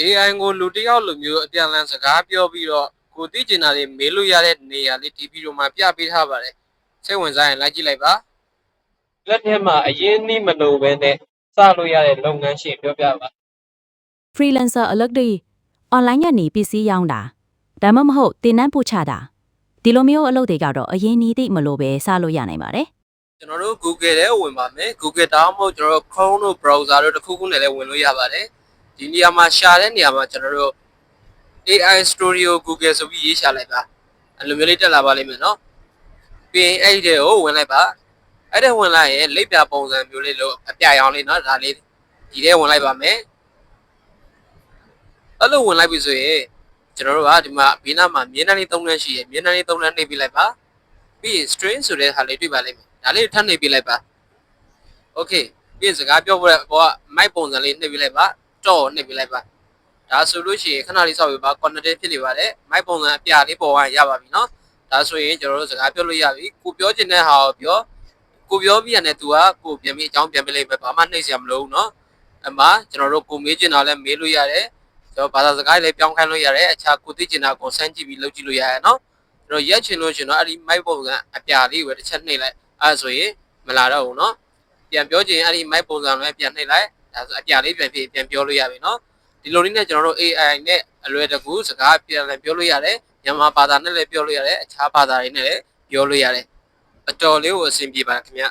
AI ကိုလူတစ်ယောက်လိုမျိုးအပြန်အလှန်စကားပြောပြီးတော့ကိုသိကျင်တာတွေမေးလို့ရတဲ့နေရာလေးဒီဗီဒီယိုမှာပြပေးထားပါတယ်စိတ်ဝင်စားရင်လိုက်ကြည့်လိုက်ပါလက်ထဲမှာအရင်နှီးမလို့ပဲနဲ့စလို့ရတဲ့လုပ်ငန်းရှင်ပြောပြပါ freelancer အလုပ်တွေ online ညနေပစ္စည်းရောင်းတာဒါမှမဟုတ်တင်နန်းပို့ချတာဒီလိုမျိုးအလုပ်တွေကတော့အရင်နီးသိမလို့ပဲစလို့ရနိုင်ပါတယ်ကျွန်တော်တို့ Google ထဲဝင်ပါမယ် Google တောင်းမဟုတ်ကျွန်တော်တို့ Chrome တို့ browser တို့တစ်ခုခုနဲ့လည်းဝင်လို့ရပါတယ် ဒီနေရာမှာရှာတဲ့နေရာမှာကျွန်တော်တို့ AI Studio Google ဆိုပြီးရေးရှာလိုက်ပါအဲ့လိုမျိုးလေးတက်လာပါလိမ့်မယ်နော်ပြီးရင်အဲ့ဒီတဲ့ကိုဝင်လိုက်ပါအဲ့ဒါဝင်လိုက်ရင်လိပ်ပြပုံစံမျိုးလေးလို့အပြရောင်လေးနော်ဒါလေးဒီထဲဝင်လိုက်ပါမယ်အဲ့လိုဝင်လိုက်ပြီဆိုရင်ကျွန်တော်တို့ကဒီမှာဘေးနားမှာမျက်နှာလေး၃နှန်းရှိရယ်မျက်နှာလေး၃နှန်းနှိပ်ပြလိုက်ပါပြီးရင် string ဆိုတဲ့ဟာလေးတွေ့ပါလိမ့်မယ်ဒါလေးထပ်နှိပ်ပြလိုက်ပါ okay ပြီးရင်စကားပြောဖို့တဲ့ဘောက mic ပုံစံလေးနှိပ်ပြလိုက်ပါ တော့နှိပ်ပြလိုက်ပါဒါဆိုလို့ရှိရင်ခဏလေးစောက်ပြပါ connected ဖြစ်နေပါတယ် mic ပုံစံအပြလေးပေါ်သွားရင်ရပါပြီเนาะဒါဆိုရင်ကျွန်တော်တို့စကားပြောလို့ရပြီကိုပြောချင်တဲ့ဟာကိုပြောကိုပြောပြရတဲ့သူကကိုပြန်ပြီးအကြောင်းပြန်ပြလိုက်ပဲဘာမှနှိပ်စရာမလိုဘူးเนาะအမှကျွန်တော်တို့ကိုမေးချင်တာလည်းမေးလို့ရတယ်ကျွန်တော်ဘာသာစကားလည်းပြောင်းခိုင်းလို့ရတယ်အခြားကိုသိချင်တာကိုစမ်းကြည့်ပြီးလုပ်ကြည့်လို့ရတယ်เนาะကျွန်တော်ရက်ချင်လို့ရှင်တော့အဲ့ဒီ mic ပုံစံအပြလေးကိုပဲတစ်ချက်နှိပ်လိုက်အဲဆိုရင်မလာတော့ဘူးเนาะ ပြန်ပြောချင်အဲ့ဒီ mic ပုံစံလည်းပြန်နှိပ်လိုက် ဒါဆိုအပြလေးပြန်ဖြစ်ပြန်ပြောလို့ရပြီเนาะဒီလိုလေးနဲ့ကျွန်တော်တို့ AI နဲ့အလွယ်တကူစကားပြန်လည်းပြောလို့ရတယ်မြန်မာဘာသာနဲ့လည်းပြောလို့ရတယ်အခြားဘာသာတွေနဲ့လည်းပြောလို့ရတယ်အတော်လေးကိုအဆင်ပြေပါခင်ဗျ